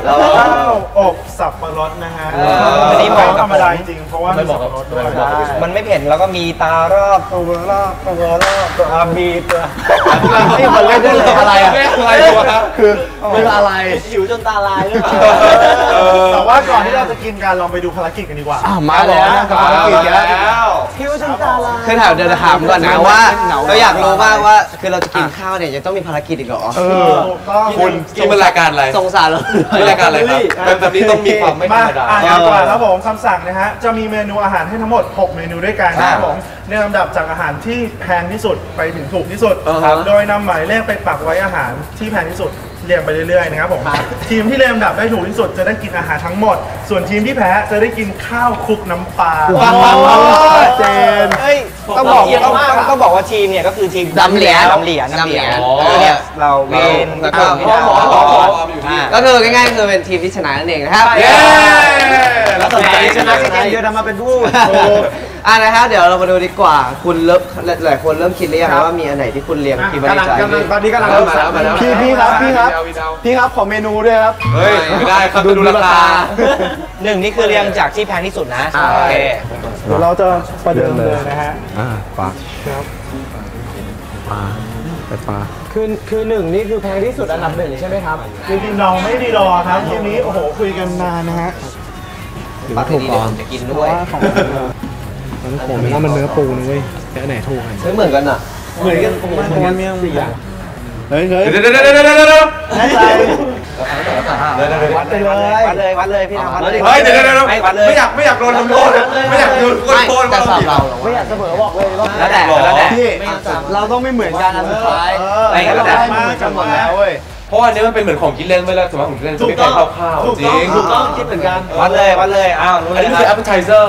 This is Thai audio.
知道。 ปะรดนะฮะเอออันนี้เหมาะไม่กับธรรมดาจริงๆเพราะว่ามีสับปะรดด้วยมันไม่เผ็ดแล้วก็มีตารอบตัวรอบตัวรอบตัวอาบีตัวนี่มันเล่นได้เลยอะไรอะอะไรวะคือเป็นอะไร หิวจนตาลายหรือเปล่าแต่ว่าก่อนที่เราจะกินกันลองไปดูภารกิจกันดีกว่า อ้าวมาแล้วกับภารกิจแล้วหิวจนตาลาย คือถามเดี๋ยวถามก่อนนะว่าเหงาเราอยากรู้มากว่าคือเราจะกินข้าวเนี่ยจะต้องมีภารกิจอีกเหรอ เออถูกต้องคุณนี่มันรายการอะไร สงสารเรา นี่รายการอะไรครับแบบแบบนี้ต้องมีความไม่ธรมารมดาอ่านกันก่อนครับผมคำสั่งนะฮะ จะมีเมนูอาหารให้ทั้งหมด 6 เมนูด้วยกันนะครับผมในลำดับจากอาหารที่แพงที่สุดไปถึงถูกที่สุดอ่าฮะโดยนำหมายเลขไปปักไว้อาหารที่แพงที่สุดเรียงไปเรื่อยๆนะครับผมทีมที่เรียงลำดับได้ถูกที่สุดจะได้กินอาหารทั้งหมด ส่วนทีมที่แพ้จะได้กินข้าวคลุกน้ำปลาชัดเจนเฮ้ย ต้องบอกต้องต้องต้องบอกว่าทีมเนี่ยก็คือทีมดำเหรียญดำเหรียญดำเหรียญดำเหรียญก็เนี่ยเราเวนแล้วก็พี่ดาวหมอหมอหมออยู่ที่ก็คือง่ายๆคือเป็นทีมที่ชนะนั่นเองนะครับเย้แล้วสนใจชนะเกมเดียวทำมาเป็นผู้อ่านะครับเดี๋ยวเรามาดูดีกว่าคุณเริ่มหลายคนเริ่มคิดหรือยังว่ามีอันไหนที่คุณเรียงคิดไว้ในใจกำลังตอนนี้กำลังมาแล้วมาแล้วพี่พี่ครับพี่ครับพี่ครับขอเมนูด้วยครับเฮ้ยไม่ได้ครับดูราคาหนึ่งนี่คือเรียงจากที่แพงที่สุดนะอ่าโอเคเดี๋ยวเราจะประเดิมเลยนะฮะอ่าปลาครับปลาไปปลาคือคือหนึ่งนี่คือแพงที่สุดอันดับหนึ่งใช่ไหมครับจริงๆเราไม่ได้รอครับทีมนี้โอ้โหคุยกันนานนะฮะหรือว่าถูกก่อนจะกินด้วยมันโขมว่ามันเนื้อปูนะเว้ยแต่อันไหนถูกกันไม่เหมือนกันอะเหมือนกันผมว่ามันมีสี่อย่างเฮ้ยเฮ้ยเดี๋ยวเดี๋ยวเดี๋ยวเดี๋ยวเดี๋ย วเดี๋ยวแน่ใจวัดเลย วัดเลย วัดเลยพี่ทำวัดเลยเฮ้ยเดี๋ยวเดี๋ยวเดี๋ยวไม่วัดเลยไม่อยากไม่อยากโดนทำโทษไม่อยากโดนโดนโทษแต่สำหรับเราเหรอไม่อยากเสมอบอกเลยว่าแล้วแต่แล้วแต่พี่เราต้องไม่เหมือนกันอันสุดท้ายไม่ก็แล้วแต่เราเหมือนกันหมดแล้วเว้ยเพราะอันนี้มันเป็นเหมือนของกินเล่นไปแล้วสมมติของกินเล่นจะไม่แพงคร่าวๆจริงถูกต้องคิดเหมือนกันวัดเลยวัดเลยอ้าวรู้อันเลยนี้คคือรับ appetizer